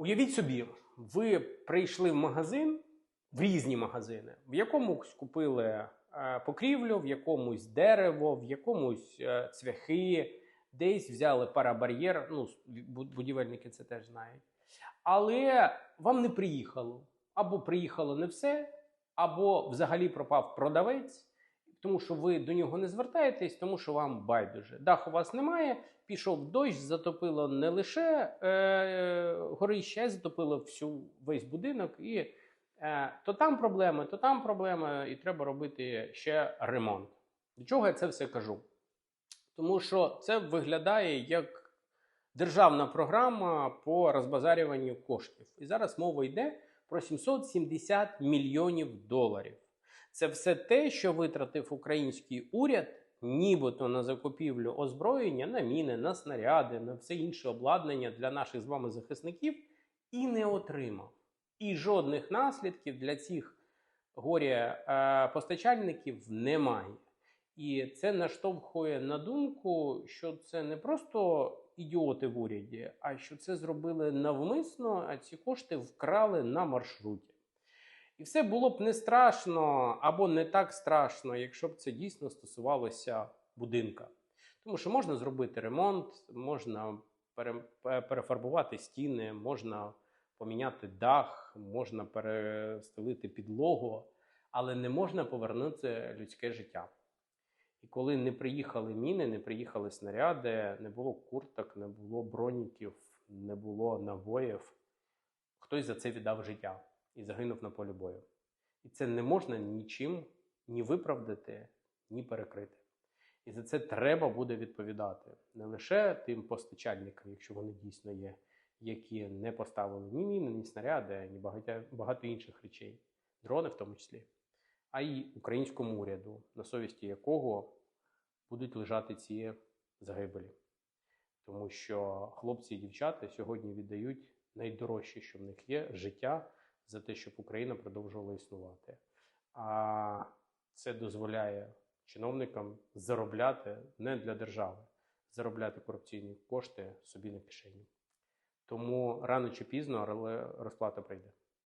Уявіть собі, ви прийшли в магазин, в різні магазини, в якомусь купили е, покрівлю, в якомусь дерево, в якомусь е, цвяхи, десь взяли парабар'єр. Ну, будівельники це теж знають. Але вам не приїхало. Або приїхало не все, або взагалі пропав продавець, тому що ви до нього не звертаєтесь, тому що вам байдуже. Дах у вас немає, пішов дощ, затопило не лише е, горище, а й затопило всю весь будинок. І е, то там проблеми, то там проблеми, і треба робити ще ремонт. До чого я це все кажу? Тому що це виглядає як державна програма по розбазарюванню коштів. І зараз мова йде про 770 мільйонів доларів. Це все те, що витратив український уряд, нібито на закупівлю озброєння, на міни, на снаряди, на все інше обладнання для наших з вами захисників, і не отримав. І жодних наслідків для цих горя е, постачальників немає. І це наштовхує на думку, що це не просто ідіоти в уряді, а що це зробили навмисно, а ці кошти вкрали на маршруті. І все було б не страшно або не так страшно, якщо б це дійсно стосувалося будинка. Тому що можна зробити ремонт, можна пере- перефарбувати стіни, можна поміняти дах, можна перестелити підлогу, але не можна повернути людське життя. І коли не приїхали міни, не приїхали снаряди, не було курток, не було броніків, не було набоїв, хтось за це віддав життя і загинув на полі бою. І це не можна нічим ні виправдати, ні перекрити. І за це треба буде відповідати не лише тим постачальникам, якщо вони дійсно є, які не поставили ні міни, ні снаряди, ні багато, багато інших речей, дрони в тому числі, а й українському уряду, на совісті якого будуть лежати ці загибелі. Тому що хлопці і дівчата сьогодні віддають найдорожче, що в них є життя за те, щоб Україна продовжувала існувати. А це дозволяє чиновникам заробляти не для держави, заробляти корупційні кошти собі на кишені. Тому рано чи пізно але розплата прийде.